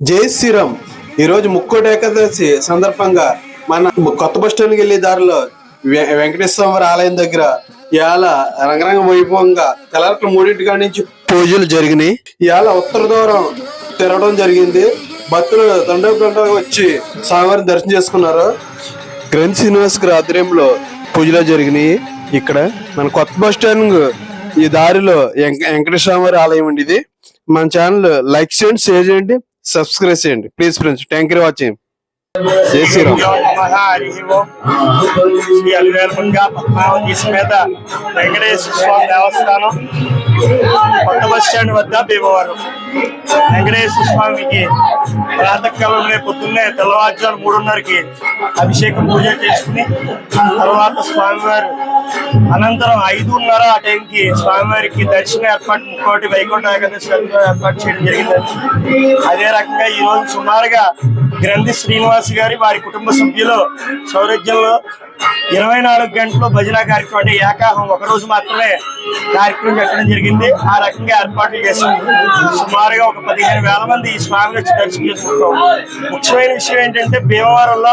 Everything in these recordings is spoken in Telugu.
జై శ్రీరామ్. ఈరోజు ముక్కోటి ఏకాదశి సందర్భంగా మన కొత్త బస్ స్టాండ్కి వెళ్ళే దారిలో వెంకటేశ్వర స్వామి ఆలయం దగ్గర ఇవాళ రంగరంగ వైభవంగా తెల్లవారు మూడింటి కాడి నుంచి పూజలు జరిగినాయి. ఇవాళ ఉత్తర దూరం తిరగడం జరిగింది. భక్తులు తండ్రి వచ్చి స్వామివారిని దర్శనం చేసుకున్నారు. గ్రంథ్ శ్రీనివాస్ గారి ఆధ్వర్యంలో పూజలు జరిగినాయి. ఇక్కడ మన కొత్త బస్ స్టాండ్ ఈ దారిలో వెంకటేశ్వర స్వామి ఆలయం అండి ఇది. మన ఛానల్ లైక్ చేయండి షేర్ చేయండి. సబ్స్క్రైబ్ చేయండి. Please friends thank you watching. జై శ్రీరామ్ శ్రీ అలివేల్మంగా పద్మావతి సమేత వెంకటేశ్వర స్వామి దేవస్థానం కొత్త బస్ స్టాండ్ వద్ద భీమవరం వెంకటేశ్వర స్వామికి ప్రాతకాలంలో పొద్దున్నే తెల్లవారుజాము మూడున్నరకి అభిషేకం పూజ చేసుకుని తర్వాత స్వామివారు అనంతరం ఐదున్నర ఆ టైంకి స్వామివారికి దర్శన ఏర్పాటు ముక్కోటి వైకుంఠ ఏకాదశి ఏర్పాటు చేయడం జరిగింది అదే రకంగా ఈ రోజు సుమారుగా గ్రంథి శ్రీనివాస్ గారి వారి కుటుంబ సభ్యులు సౌరజ్యంలో ఇరవై నాలుగు గంటలు భజన కార్యక్రమం అంటే ఏకాహం ఒక రోజు మాత్రమే కార్యక్రమం పెట్టడం జరిగింది. ఆ రకంగా ఏర్పాట్లు చేశాం. సుమారుగా ఒక పదిహేను వేల మంది ఈ స్వామిని వచ్చి దర్శనం చేసుకుంటాం. ముఖ్యమైన విషయం ఏంటంటే భీమవరంలో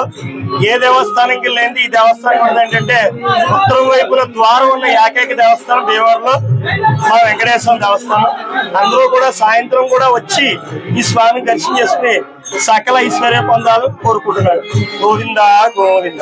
ఏ దేవస్థానంకి లేనిది ఈ దేవస్థానం ఉంది ఏంటంటే ఉత్తరం వైపున ద్వారం ఉన్న ఏకైక దేవస్థానం భీమవరంలో మా వెంకటేశ్వర దేవస్థానం. అందరూ కూడా సాయంత్రం కూడా వచ్చి ఈ స్వామిని దర్శనం చేసుకుని సకల ఐశ్వర్య పొందాలని కోరుకుంటున్నాడు Govinda Govinda.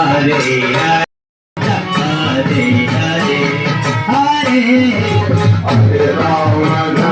Hare Hare Hare Hare Rama